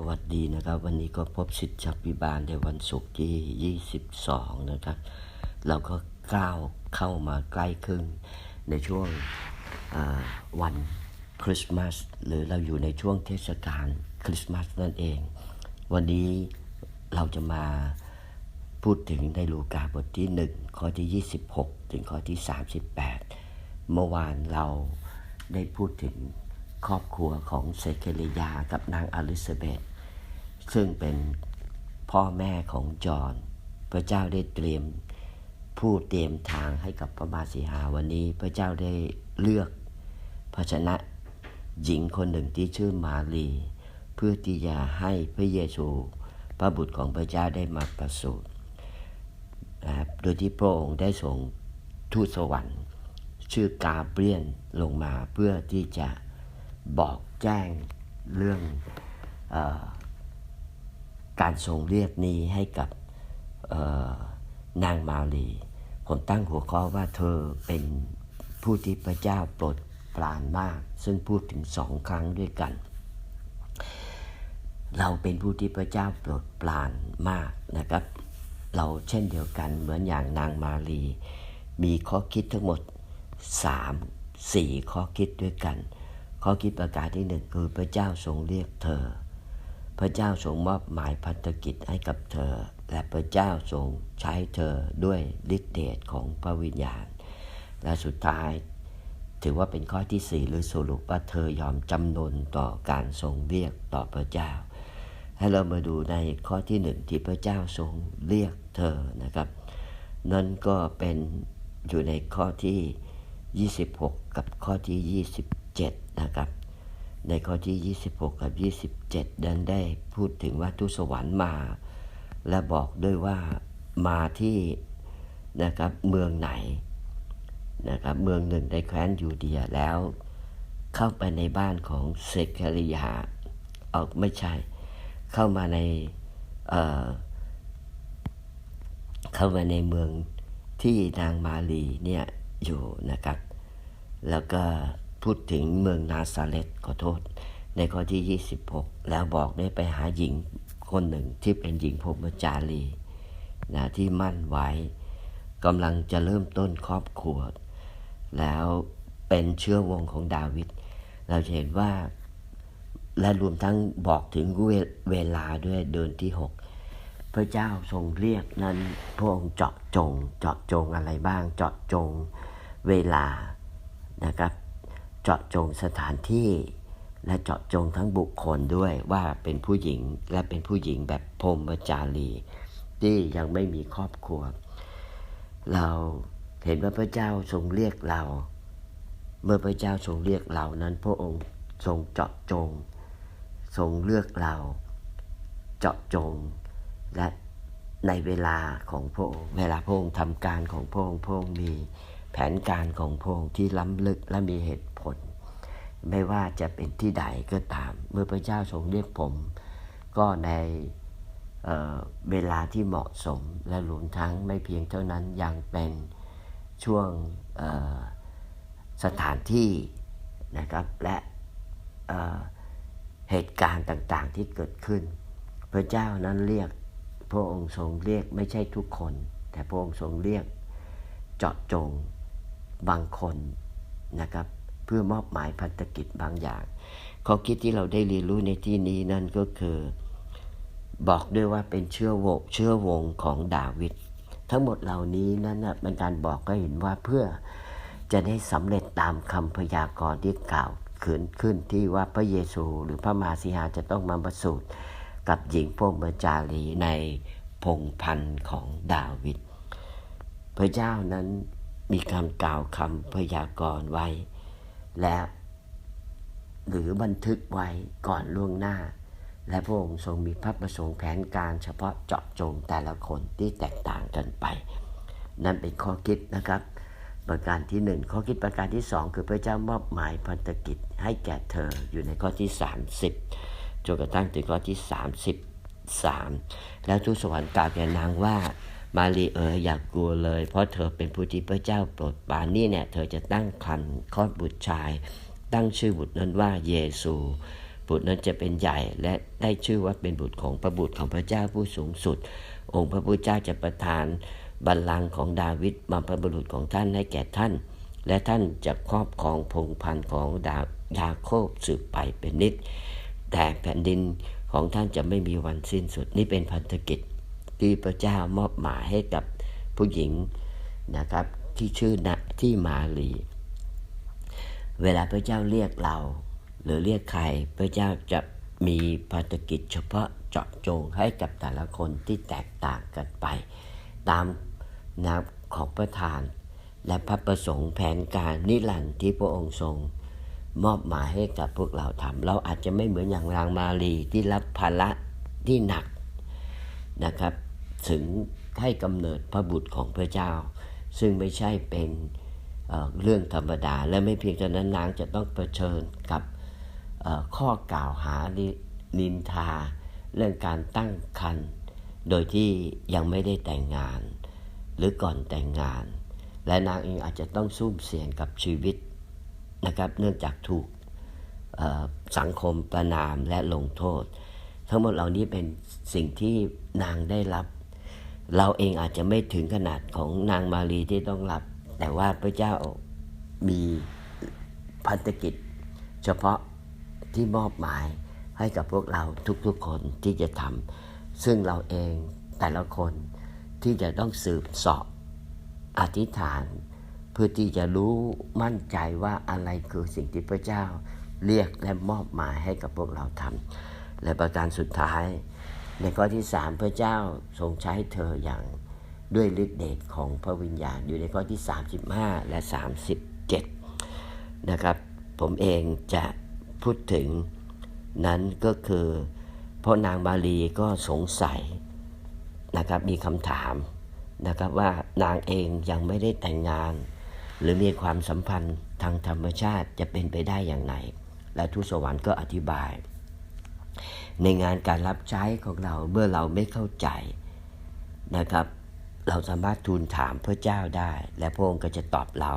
สวัสดีนะครับ วันนี้ก็พบสิทธิชัพิบาลในวันศุกร์ที่ 22 นะครับ เราก็ก้าวเข้ามาใกล้ครึ่งในช่วงวันคริสต์มาสหรือเราอยู่ในช่วงเทศกาลคริสต์มาสนั่นเอง วันนี้เราจะมาพูดถึงในลูกาบทที่ 1 ข้อที่ 26 ถึงข้อที่ 38 เมื่อวานเราได้พูดถึงครอบครัวของเซเคเลียากับนางอลิซาเบธ ซึ่งเป็นพ่อแม่ของจอห์นพระเจ้าได้เตรียมผู้เตรียมทางให้กับพระมาสีหาวันนี้ พระเจ้าได้เลือกภาชนะหญิงคนหนึ่งที่ชื่อมารีเพื่อที่จะให้พระเยซูพระบุตรของพระเจ้าได้มาประสูตินะครับโดยที่พระองค์ได้ส่งทูตสวรรค์ ชื่อกาเบรียนลงมาเพื่อที่จะบอกแจ้งเรื่องออ การทรงเรียกนี้ให้กับนางมาลี ผมตั้งหัวข้อว่าเธอเป็นผู้ที่พระเจ้าโปรดปรานมาก ซึ่งพูดถึงสองครั้งด้วยกัน เราเป็นผู้ที่พระเจ้าโปรดปรานมากนะครับ เราเช่นเดียวกันเหมือนอย่างนางมาลี มีข้อคิดทั้งหมด 3 4 ข้อคิดด้วยกัน ข้อคิดประการที่หนึ่งคือพระเจ้าทรงเรียกเธอ พระเจ้าทรงมอบหมายพันธกิจให้กับเธอ และพระเจ้าทรงใช้เธอด้วยฤทธิเดชของพระวิญญาณ และสุดท้าย ถือว่าเป็นข้อที่สี่หรือสรุปว่าเธอยอมจำนนต่อการทรงเรียกต่อพระเจ้า ให้เรามาดูในข้อที่หนึ่งที่พระเจ้าทรงเรียกเธอนะครับ นั่นก็เป็นอยู่ในข้อที่ 26 กับข้อที่ 27 นะครับ ในข้อที่ 26 กับ 27ดันได้พูดถึงว่าทูตสวรรค์มา และบอกด้วยว่ามาที่นะครับเมืองไหนนะครับเมืองหนึ่งในแคว้นยูเดียแล้ว เข้าไปในบ้านของเซคาริยาออกไม่ใช่ เข้ามาในเออเข้ามาในเมืองที่นางมาลีเนี่ยอยู่นะครับ แล้วก็ พูดถึงเมืองนาซาเรตขอโทษ ในข้อที่ 26 แล้วบอกได้ไปหาหญิงคนหนึ่งที่เป็นหญิงพรมจารีนะที่มั่นไว้กำลังจะเริ่มต้นครอบครัว แล้วเป็นเชื้อวงของดาวิดเราจะเห็นว่าและรวมทั้งบอกถึงเวเวลาด้วยเดินที่ 6 พระเจ้าทรงเรียกนั้นพระองค์เจาะจง เจาะจงอะไรบ้าง เจาะจงเวลานะครับ จาะจงสถานที่ และเจาะจงทั้งบุคคลด้วยว่าเป็นผู้หญิงและเป็นผู้หญิงแบบพรมจารีที่ยังไม่มีครอบครัว เราเห็นว่าพระเจ้าทรงเรียกเรา เมื่อพระเจ้าทรงเรียกเรานั้นพระองค์ทรงเจาะจง ทรงเลือกเรา เจาะจงและในเวลาของพระองค์เวลาพระองค์ทำการของพระองค์พระองค์มี แผนการของพระองค์ที่ล้ำลึกและมีเหตุผล ไม่ว่าจะเป็นที่ใดก็ตาม เมื่อพระเจ้าทรงเรียกผม ก็ในเเวลาที่เหมาะสมและรวมทั้งไม่เพียงเท่านั้นยังเป็นช่วงสถานที่นะครับและเหตุการณ์ต่างๆที่เกิดขึ้น พระเจ้านั้นเรียกพระองค์ทรงเรียกไม่ใช่ทุกคน แต่พระองค์ทรงเรียกเจาะจง บางคนนะครับ เพื่อมอบหมายพันธกิจบางอย่างข้อคิดที่เราได้เรียนรู้ในที่นี้นั่นก็คือ บอกด้วยว่าเป็นเชื้อวงเชื้อวงของดาวิดทั้งหมดเหล่านี้นั้นเป็นการบอกก็เห็นว่าเพื่อจะได้สำเร็จตามคำพยากรณ์ที่กล่าวขืนขึ้นที่ว่าพระเยซู หรือพระมาสีหาจะต้องมาประสูติกับหญิงพวกเมจารีในพงพันธ์ของดาวิดพระเจ้านั้น มีคำกล่าวคำพยากรณ์ไว้ และหรือบันทึกไว้ก่อนล่วงหน้า และพระองค์ทรงมีพระประสงค์แผนการเฉพาะเจาะจงแต่ละคนที่แตกต่างกันไป นั่นเป็นข้อคิดนะครับ ประการที่หนึ่งข้อคิดประการที่สองคือพระเจ้ามอบหมายพันธกิจให้แก่เธออยู่ในข้อที่ 30จนกระทั่งถึงข้อที่ 33 แล้วทูตสวรรค์กล่าวแก่นางว่า มารีเอ๋ยอย่ากกลัวเลย เพราะเธอเป็นผู้ที่พระเจ้าโปรดปรานนี่เนี่ยเธอจะตั้งครรภ์คลอดบุตรชาย ตั้งชื่อบุตรนั้นว่าเยซูบุตรนั้นจะเป็นใหญ่และได้ชื่อว่าเป็นบุตรของพระบุตรของพระเจ้าผู้สูงสุด องค์พระผู้เจ้าจะประทานบัลลังก์ของดาวิดบัมพบุรุษของท่านให้แก่ท่าน และท่านจะครอบครองพงพันธุ์ของดายาโคบสืบไปเป็นนิจแต่แผ่นดินของท่านจะไม่มีวันสิ้นสุดนี่เป็นพันธกิจ ที่พระเจ้ามอบหมายให้กับผู้หญิงนะครับที่ชื่อนะที่มาลี เวลาพระเจ้าเรียกเรา หรือเรียกใครพระเจ้าจะมีภารกิจเฉพาะเจาะจงให้กับแต่ละคนที่แตกต่างกันไป ตามแนวของประทาน และพระประสงค์แผนการนิรันดร์ที่พระองค์ทรง มอบหมายให้กับพวกเราทำเราอาจจะไม่เหมือนอย่างนางมารีที่รับภาระที่หนักนะครับ ถึงให้กำเนิดพระบุตรของพระเจ้า ซึ่งไม่ใช่เป็นเเรื่องธรรมดา และไม่เพียงเท่านั้นนางจะต้องเผชิญกับข้อกล่าวหานินทา เรื่องการตั้งครรภ์โดยที่ยังไม่ได้แต่งงาน หรือก่อนแต่งงาน และนางเองอาจจะต้องซุ่มเสี่ยงกับชีวิตนะครับเนื่องจากถูกสังคมประนามและลงโทษ ทั้งหมดเหล่านี้เป็นสิ่งที่นางได้รับ เราเองอาจจะไม่ถึงขนาดของนางมารีที่ต้องรับ แต่ว่าพระเจ้ามีพันธกิจ เฉพาะที่มอบหมายให้กับพวกเราทุกๆคนที่จะทำซึ่งเราเองแต่ละคนที่จะต้องสืบสอบอธิษฐาน เพื่อที่จะรู้มั่นใจว่าอะไรคือสิ่งที่พระเจ้าเรียกและมอบหมายให้กับพวกเราทำและประการสุดท้าย ในข้อที่สามพระเจ้าทรงใช้เธออย่างด้วยฤทธิเดชของพระวิญญาณอยู่ในข้อที่ 35 และ 37 นะครับ ผมเองจะพูดถึงนั้นก็คือเพราะนางมารีก็สงสัยนะครับมีคำถามนะครับว่านางเองยังไม่ได้แต่งงาน หรือมีความสัมพันธ์ทางธรรมชาติจะเป็นไปได้อย่างไรและทูตสวรรค์ก็อธิบาย ในงานการรับใช้ของเราเมื่อเราไม่เข้าใจนะครับ เราสามารถทูลถามพระเจ้าได้ และพระองค์ก็จะตอบเรา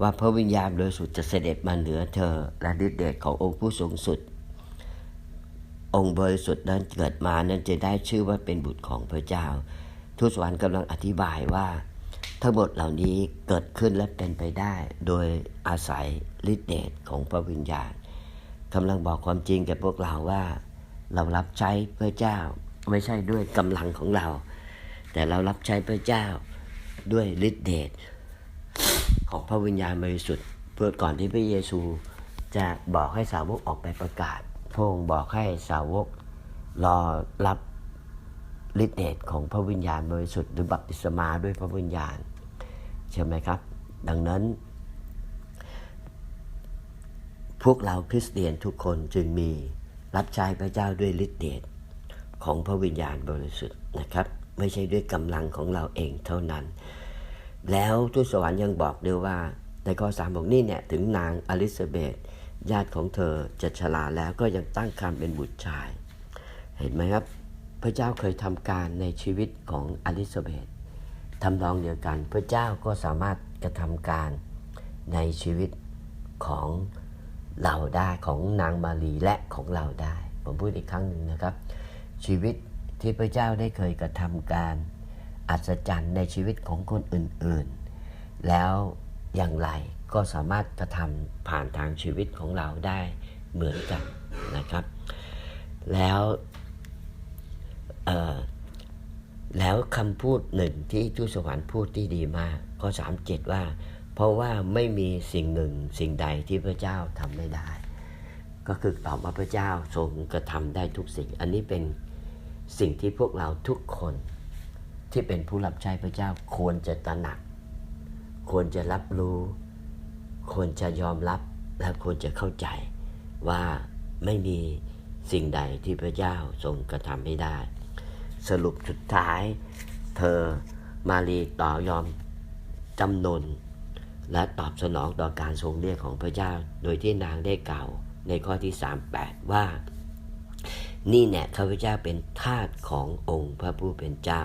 ว่าพระวิญญาณบริสุทธิ์จะเสด็จมาเหนือเธอและฤทธิเดชขององค์ผู้สูงสุด องค์บริสุทธิ์นั้นเกิดมานั้นจะได้ชื่อว่าเป็นบุตรของพระเจ้า ทูตสวรรค์กำลังอธิบายว่า ทั้งหมดเหล่านี้เกิดขึ้นและเป็นไปได้ โดยอาศัยฤทธิเดชของพระวิญญาณกำลังบอกความจริงแก่พวกเราว่า เรารับใช้พระเจ้า ไม่ใช่ด้วยกำลังของเรา แต่เรารับใช้พระเจ้าด้วยฤทธิเดชของพระวิญญาณบริสุทธิ์เพื่อก่อนที่พระเยซูจะบอกให้สาวกออกไปประกาศพระองค์บอกให้สาวกรอรับฤทธิเดชของพระวิญญาณบริสุทธิ์หรือบัพติศมาด้วยพระวิญญาณใช่ไหมครับ ดังนั้น พวกเราคริสเตียนทุกคนจึงมี รับใช้พระเจ้าด้วยฤทธิเดชของพระวิญญาณบริสุทธิ์นะครับ ไม่ใช่ด้วยกำลังของเราเองเท่านั้น แล้วทูตสวรรค์ยังบอกด้วยว่าในข้อสามบอกนี่เนี่ยถึงนางอลิซาเบธญาติของเธอจะชราแล้วก็ยังตั้งครรภ์เป็นบุตรชาย เห็นไหมครับ พระเจ้าเคยทำการในชีวิตของอลิซาเบธทำนองเดียวกัน พระเจ้าก็สามารถกระทำการในชีวิตของ เราได้ของนางมารีและของเราได้ ผมพูดอีกครั้งหนึ่งนะครับ ชีวิตที่พระเจ้าได้เคยกระทำการอัศจรรย์ในชีวิตของคนอื่นๆ แล้วอย่างไรก็สามารถกระทำผ่านทางชีวิตของเราได้เหมือนกันนะครับ แล้วแล้วคำพูดหนึ่งที่ทูตสวรรค์พูดที่ดีมากข้อ37 ว่า เพราะว่าไม่มีสิ่งหนึ่งสิ่งใดที่พระเจ้าทำไม่ได้ ก็คือตอบว่าพระเจ้าทรงกระทำได้ทุกสิ่ง อันนี้เป็นสิ่งที่พวกเราทุกคนที่เป็นผู้รับใช้พระเจ้าควรจะตระหนัก ควรจะรับรู้ ควรจะยอมรับและควรจะเข้าใจว่าไม่มีสิ่งใดที่พระเจ้าทรงกระทำไม่ได้ สรุปสุดท้าย เธอมารีต่อยอมจำนน และตอบสนองต่อการทรงเรียกของพระเจ้า โดยที่นางได้กล่าวในข้อที่ 38 ว่า นี่แน่ข้าพเจ้าเป็นทาสขององค์พระผู้เป็นเจ้า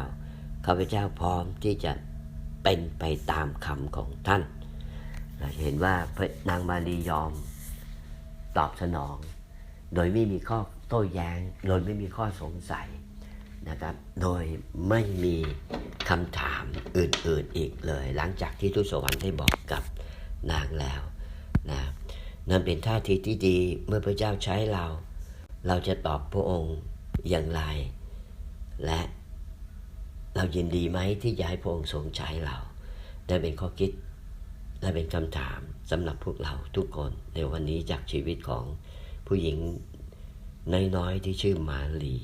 ข้าพเจ้าพร้อมที่จะเป็นไปตามคำของท่าน เราเห็นว่าพระนางมารียอมตอบสนอง โดยไม่มีข้อโต้แย้ง โดยไม่มีข้อสงสัย นะครับ โดยไม่มีคำถามอื่นๆอีกเลย หลังจากที่ทูตสวรรค์ได้บอกกับนางแล้วนะนั่นเป็นท่าทีที่ดีเมื่อพระเจ้าใช้เรา เราจะตอบพระองค์อย่างไร และเรายินดีไหมที่จะให้พระองค์ทรงใช้เราได้เป็นข้อคิดและเป็นคำถามสำหรับพวกเราทุกคนในวันนี้จากชีวิตของผู้หญิงน้อยๆที่ชื่อมาลี